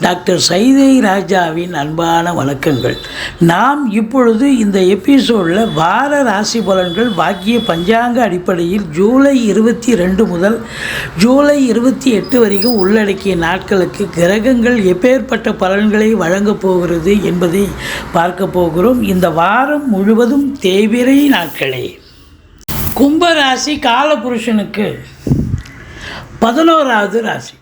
Doctor Saidai ராஜாவின் அன்பான வணக்கங்கள். நாம் இப்பொழுது இந்த எபிசோடில் வார ராசி பலன்கள் வாக்கிய பஞ்சாங்க அடிப்படையில் ஜூலை இருபத்தி ரெண்டு முதல் ஜூலை இருபத்தி எட்டு வரைக்கும் உள்ளடக்கிய நாட்களுக்கு கிரகங்கள் எப்பேற்பட்ட பலன்களை வழங்கப் போகிறது என்பதை பார்க்க போகிறோம். இந்த வாரம் முழுவதும் தேவிரை நாட்களே. கும்பராசி காலபுருஷனுக்கு பதினோராவது ராசி.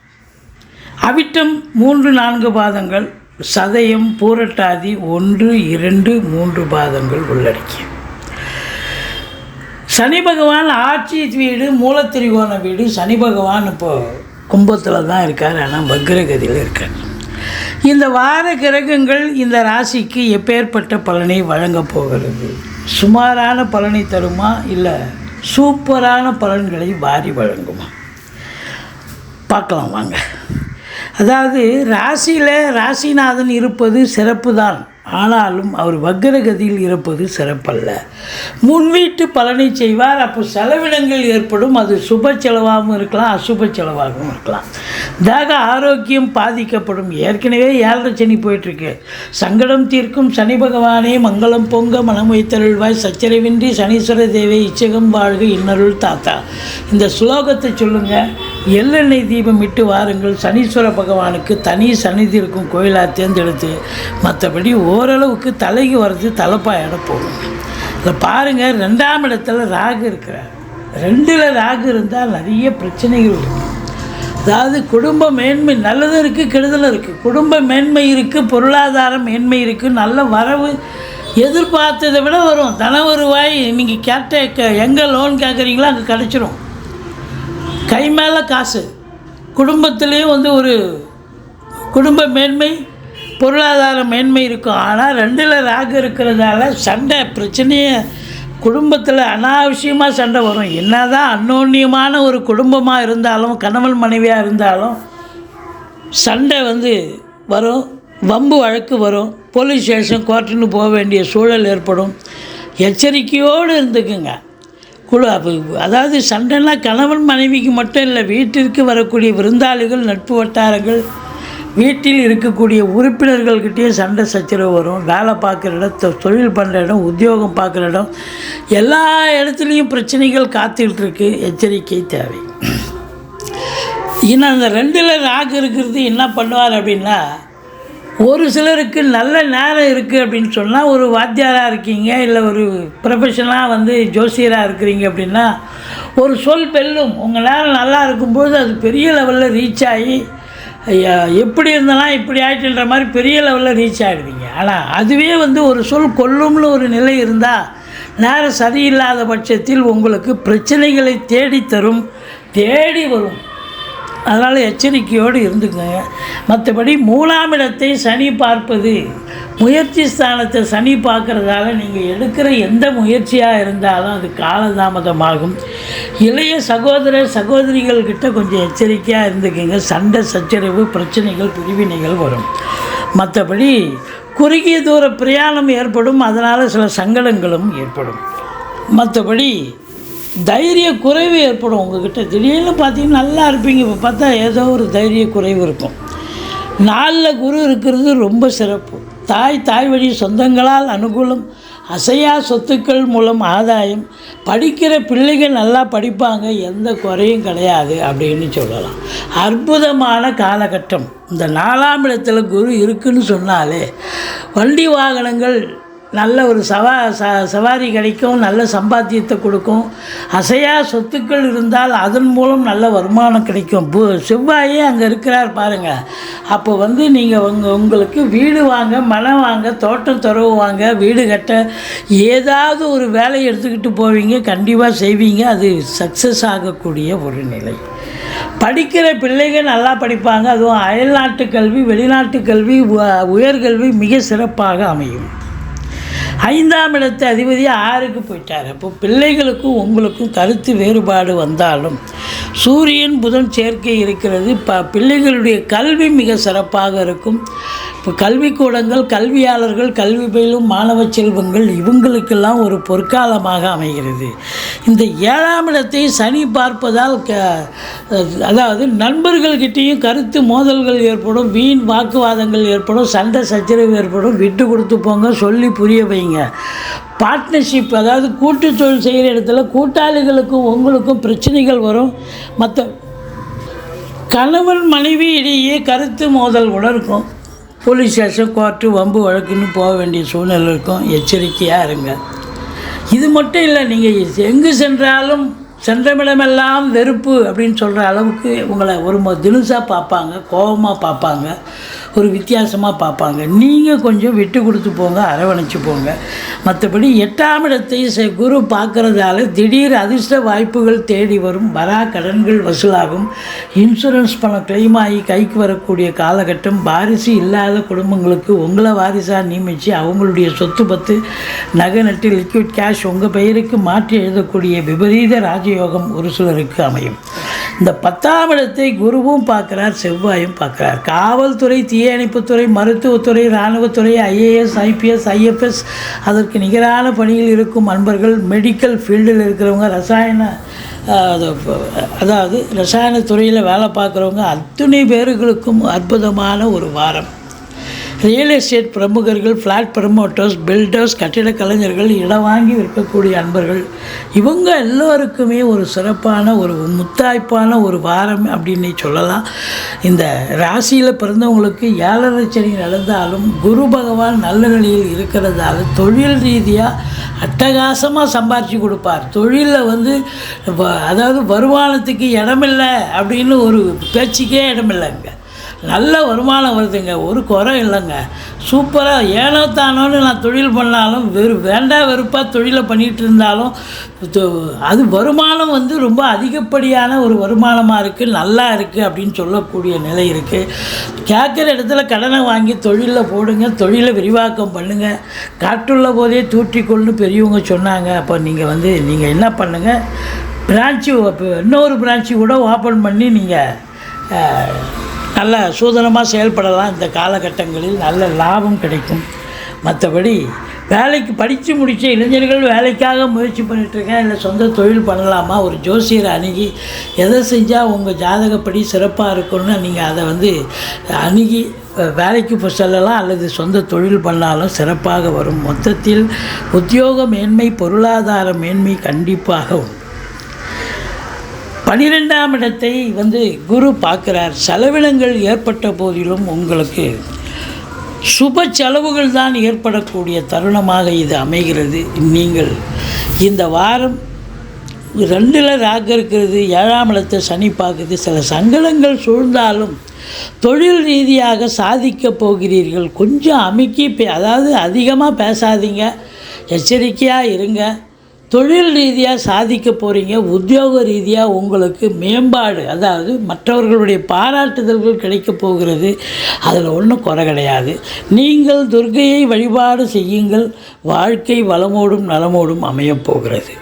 அவிட்டம் மூன்று நான்கு பாதங்கள் சதயம் பூரட்டாதி ஒன்று இரண்டு மூன்று பாதங்கள் உள்ளடக்கிய. சனி பகவான் ஆட்சி வீடு மூலத்திரிகோண வீடு. சனி பகவான் இப்போ கும்பத்தில் தான் இருக்கார் ஆனால் பக்ரகதியில் இருக்கார். இந்த வார கிரகங்கள் இந்த ராசிக்கு எப்பேற்பட்ட பலனை வழங்கப் போகிறது? சுமாரான பலனை தருமா? இல்லை சூப்பரான பலன்களை வாரி வழங்குமா? பார்க்கலாம் வாங்க. அதாவது ராசியில் ராசிநாதன் இருப்பது சிறப்பு தான் ஆனாலும் அவர் வக்ரகதியில் இருப்பது சிறப்பல்ல. முன்வீட்டு பலனை செய்வார். அப்போ செலவினங்கள் ஏற்படும். அது சுப செலவாகவும் இருக்கலாம் அசுப செலவாகவும் இருக்கலாம். தாக ஆரோக்கியம் பாதிக்கப்படும். ஏற்கனவே ஏழரை சனி போயிட்டுருக்கு. சங்கடம் தீர்க்கும். சனி பகவானே மங்களம் பொங்க மனம் வைத்தருள்வாய். சச்சரவின்றி சனீஸ்வர தேவை இச்சகம் வாழ்க இன்னருள் தாத்தா. இந்த ஸ்லோகத்தை சொல்லுங்கள் எள்ளெண்ணெய் தீபம் இட்டு வாருங்கள். சனீஸ்வர பகவானுக்கு தனி சந்நிதி இருக்கும் கோயிலாக தேர்ந்தெடுத்து மற்றபடி ஓரளவுக்கு தலைக்கு வர்றது இடம் போகும். இல்லை பாருங்கள் ரெண்டாம் இடத்துல ராகு இருக்கிறார். ரெண்டில் ராகு இருந்தால் நிறைய பிரச்சனைகள் இருக்கும் அதாவது குடும்ப மேன்மை நல்லதும் இருக்குது கெடுதலும் இருக்குது குடும்ப மேன்மை இருக்குது பொருளாதார மேன்மை இருக்குது நல்ல வரவு எதிர்பார்த்ததை விட வரும். தன வருவாய் நீங்கள் கேட்ட எங்கே லோன் கேட்குறீங்களோ அங்கே கிடச்சிரும். கை மேலே காசு. குடும்பத்துலேயும் வந்து ஒரு குடும்ப மேன்மை பொருளாதார மேன்மை இருக்கும். ஆனால் ரெண்டில் ராகு இருக்கிறதால சண்டை பிரச்சனையே குடும்பத்தில் அனாவசியமாக சண்டை வரும். என்ன தான் அன்னோன்யமான ஒரு குடும்பமாக இருந்தாலும் கணவன் மனைவியாக இருந்தாலும் சண்டை வந்து வரும். வம்பு வழக்கு வரும். போலீஸ் ஸ்டேஷன் கோர்ட்டுன்னு போக வேண்டிய சூழல் ஏற்படும். எச்சரிக்கையோடு இருந்துக்குங்க. குழு அப்போ அதாவது சண்டைனா கணவன் மனைவிக்கு மட்டும் இல்லை வீட்டிற்கு வரக்கூடிய விருந்தாளிகள் நட்பு வட்டாரங்கள் வீட்டில் இருக்கக்கூடிய உறுப்பினர்கள்கிட்டயே சண்டை சச்சரவு வரும். வேலை பார்க்குற இடம் தொ- தொழில் பண்ணுற இடம் உத்தியோகம் பார்க்குற இடம் எல்லா இடத்துலையும் பிரச்சனைகள் காத்துக்கிட்டு இருக்கு எச்சரிக்கை தேவை. இன்னும் அந்த ரெண்டில் ராகு இருக்கிறது என்ன பண்ணுவார் அப்படின்னா ஒரு சிலருக்கு நல்ல நேரம் இருக்குது அப்படின்னு சொன்னால் ஒரு வாத்தியாராக இருக்கீங்க இல்லை ஒரு ப்ரொஃபஷனாக வந்து ஜோசியராக இருக்கிறீங்க அப்படின்னா ஒரு சொல் பெல்லும். உங்கள் நேரம் நல்லா இருக்கும்போது அது பெரிய லெவலில் ரீச் ஆகி ஐயா, எப்படி இருந்தாலும் இப்படி ஆயிட்டுன்ற மாதிரி பெரிய லெவலில் ரீச் ஆகிடுவீங்க ஆனால் அதுவே வந்து ஒரு சொல் கொல்லும்னு ஒரு நிலை இருந்தால் நேரம் சரியில்லாத பட்சத்தில் உங்களுக்கு பிரச்சனைகளை தேடி தரும் தேடி வரும். அதனால் எச்சரிக்கையோடு இருந்துக்கோங்க மற்றபடி மூலாமிடத்தை சனி பார்ப்பது முயற்சி ஸ்தானத்தை சனி பார்க்குறதால நீங்கள் எடுக்கிற எந்த முயற்சியாக இருந்தாலும் அது காலதாமதமாகும். இளைய சகோதர சகோதரிகள்கிட்ட கொஞ்சம் எச்சரிக்கையாக இருந்துக்கோங்க. சண்டை சச்சரவு பிரச்சனைகள் பிரிவினைகள் வரும். மற்றபடி குறுகிய தூர பிரயாணம் ஏற்படும். அதனால் சில சங்கடங்களும் ஏற்படும். மற்றபடி தைரிய குறைவு ஏற்படும் உங்ககிட்ட. திடீர்னு பார்த்தீங்கன்னா நல்லா இருப்பீங்க. இப்போ பார்த்தா ஏதோ ஒரு தைரிய குறைவு இருக்கும். நாளில் குரு இருக்கிறது ரொம்ப சிறப்பு. தாய் தாய் வழி சொந்தங்களால் அனுகூலம் அசையா சொத்துக்கள் மூலம் ஆதாயம் படிக்கிற பிள்ளைகள் நல்லா படிப்பாங்க எந்த குறையும் கிடையாது அப்படின்னு சொல்லலாம். அற்புதமான காலகட்டம். இந்த நாலாம் இடத்துல குரு இருக்குன்னு சொன்னாலே வண்டி வாகனங்கள் நல்ல ஒரு சவா ச சவாரி கிடைக்கும் நல்ல சம்பாத்தியத்தை கொடுக்கும். அசையா சொத்துக்கள் இருந்தால் அதன் மூலம் நல்ல வருமானம் கிடைக்கும். பு செவ்வாயே அங்கே இருக்கிறார் பாருங்கள் அப்போ வந்து நீங்கள் உங்கள் உங்களுக்கு வீடு வாங்க மனம் வாங்க தோட்டம் துறவு வாங்க வீடு கட்ட ஏதாவது ஒரு வேலையை எடுத்துக்கிட்டு போவீங்க கண்டிப்பாக செய்வீங்க. அது சக்ஸஸ் ஆகக்கூடிய ஒரு நிலை. படிக்கிற பிள்ளைகள் நல்லா படிப்பாங்க. அதுவும் அயல்நாட்டு கல்வி வெளிநாட்டு கல்வி உ- உயர்கல்வி மிக சிறப்பாக அமையும். ஐந்தாம் இடத்து அதிபதி ஆறுக்கு போயிட்டார். அப்போ பிள்ளைகளுக்கும் உங்களுக்கும் கருத்து வேறுபாடு வந்தாலும் சூரியன் புதன் சேர்க்கை இருக்கிறது. ப பிள்ளைகளுடைய கல்வி மிக சிறப்பாக இருக்கும். இப்போ கல்விக்கூடங்கள் கல்வியாளர்கள் கல்வி பயிலும் மாணவ செல்வங்கள் இவங்களுக்கெல்லாம் ஒரு பொற்காலமாக அமைகிறது. இந்த ஏழாம் இடத்தை சனி பார்ப்பதால் க அதாவது நண்பர்கள்கிட்டேயும் கருத்து மோதல்கள் ஏற்படும் வீண் வாக்குவாதங்கள் ஏற்படும் சண்டை சச்சரவு ஏற்படும் விட்டு கொடுத்து போங்க சொல்லி புரிய வைங்க. பார்ட்னர்ஷிப் அதாவது கூட்டு தொழில் செய்கிற இடத்துல கூட்டாளிகளுக்கும் உங்களுக்கும் பிரச்சனைகள் வரும். மற்ற கணவன் மனைவி இடையே கருத்து மோதல் கூட இருக்கும் போலீஸ் ஸ்டேஷன் கோர்ட்டு வம்பு வழக்குன்னு போக வேண்டிய சூழ்நிலை இருக்கும். எச்சரிக்கையாக இருங்க. இது மட்டும் இல்லை நீங்கள் எங்கு சென்றாலும் சென்றமிடமெல்லாம் வெறுப்பு அப்படின்னு சொல்கிற அளவுக்கு உங்களை ஒரு தினுசாக பார்ப்பாங்க கோபமாக பார்ப்பாங்க ஒரு வித்தியாசமாக பார்ப்பாங்க. நீங்கள் கொஞ்சம் விட்டு கொடுத்து போங்க அரவணைச்சு போங்க. மற்றபடி எட்டாம் இடத்தை குரு பார்க்குறதால திடீர் அதிர்ஷ்ட வாய்ப்புகள் தேடி வரும். வரா கடன்கள் வசூலாகும். இன்சூரன்ஸ் பணம் கிளைம் ஆகி கைக்கு வரக்கூடிய காலகட்டம் வாரிசு இல்லாத குடும்பங்களுக்கு உங்களை வாரிசாக நியமித்து அவங்களுடைய சொத்து பத்து நகை நட்டு லிக்விட் கேஷ் உங்கள் பெயருக்கு மாற்றி எழுதக்கூடிய விபரீத யோகம் ஒரு சிலருக்கு அமையும். இந்த பத்தாம் இடத்தை குருவும் பார்க்குறார் செவ்வாயும் பார்க்குறார். காவல்துறை தீயணைப்புத்துறை மருத்துவத்துறை இராணுவத்துறை ஐஏஎஸ் ஐபிஎஸ் ஐஎஃப்எஸ் அதற்கு நிகரான பணியில் இருக்கும் அன்பர்கள் மெடிக்கல் ஃபீல்டில் இருக்கிறவங்க ரசாயன அதாவது ரசாயன துறையில் வேலை பார்க்குறவங்க அத்துணை பேர்களுக்கும் அற்புதமான ஒரு வாரம். ரியல் எஸ்டேட் பிரமுகர்கள் ஃப்ளாட் ப்ரமோட்டர்ஸ் பில்டர்ஸ் கட்டிட கலைஞர்கள் இடம் வாங்கி விற்கக்கூடிய அன்பர்கள். இவங்க எல்லோருக்குமே ஒரு சிறப்பான ஒரு முத்தாய்ப்பான ஒரு வாரம் அப்படின்னு சொல்லலாம். இந்த ராசியில் பிறந்தவங்களுக்கு ஏழரை சனி நடந்தாலும் குரு பகவான் நல்ல நிலையில் இருக்கிறதால தொழில் ரீதியாக அட்டகாசமாக சம்பாரித்து கொடுப்பார். தொழிலில் வந்து வ- அதாவது வருமானத்துக்கு இடமில்லை அப்படின்னு ஒரு பேச்சுக்கே இடமில்லைங்க. நல்ல வருமானம் வருதுங்க. ஒரு குறை இல்லைங்க. சூப்பராக ஏனோ தானோன்னு நான் தொழில் பண்ணாலும் வெறு வேண்டா வெறுப்பாக தொழிலை பண்ணிகிட்டு இருந்தாலும் அது வருமானம் வந்து ரொம்ப அதிகப்படியான ஒரு வருமானமாக இருக்குது நல்லா இருக்குது அப்படின்னு சொல்லக்கூடிய நிலை இருக்குது கேட்குற இடத்துல கடனை வாங்கி தொழிலில் போடுங்க தொழிலை விரிவாக்கம் பண்ணுங்கள் காற்றுள்ள போதே தூற்றிக்கொள்னு பெரியவங்க சொன்னாங்க. அப்போ நீங்கள் வந்து நீங்கள் என்ன பண்ணுங்கள் பிரான்ச்சு இன்னொரு பிரான்ச்சு கூட ஓப்பன் பண்ணி நீங்கள் நல்ல சூதனமாக செயல்படலாம் இந்த காலகட்டங்களில். நல்ல லாபம் கிடைக்கும். மற்றபடி வேலைக்கு படித்து முடித்த இளைஞர்கள் வேலைக்காக முயற்சி பண்ணிகிட்ருக்கேன் இல்லை சொந்த தொழில் பண்ணலாமா? ஒரு ஜோசியரை அணுகி எதை செஞ்சால் உங்கள் ஜாதகப்படி சிறப்பாக இருக்கும்னு நீங்கள் அதை வந்து அணுகி வேலைக்கு செல்லலாம். அல்லது சொந்த தொழில் பண்ணாலும் சிறப்பாக வரும். மொத்தத்தில் உத்தியோக மேன்மை பொருளாதார மேன்மை கண்டிப்பாக உண்டு. பனிரெண்டாம் இடத்தை வந்து குரு பார்க்குறார். செலவினங்கள் ஏற்பட்ட போதிலும் உங்களுக்கு சுப செலவுகள் தான் ஏற்படக்கூடிய தருணமாக இது அமைகிறது. நீங்கள் இந்த வாரம் ரெண்டில் ராக இருக்கிறது ஏழாம் இடத்தை சனி பார்க்குது. சில சங்கடங்கள் சூழ்ந்தாலும் தொழில் ரீதியாக சாதிக்க போகிறீர்கள். கொஞ்சம் அமைக்கி பே அதாவது அதிகமாக பேசாதீங்க. எச்சரிக்கையாக இருங்க. தொழில் ரீதியாக சாதிக்க போகிறீங்க உத்தியோக ரீதியாக உங்களுக்கு மேம்பாடு அதாவது மற்றவர்களுடைய பாராட்டுதல்கள் கிடைக்க போகிறது அதில் ஒன்றும் குறை கிடையாது. நீங்கள் துர்கையை வழிபாடு செய்யுங்கள் வாழ்க்கை வளமோடும் நலமோடும் அமையப் போகிறது.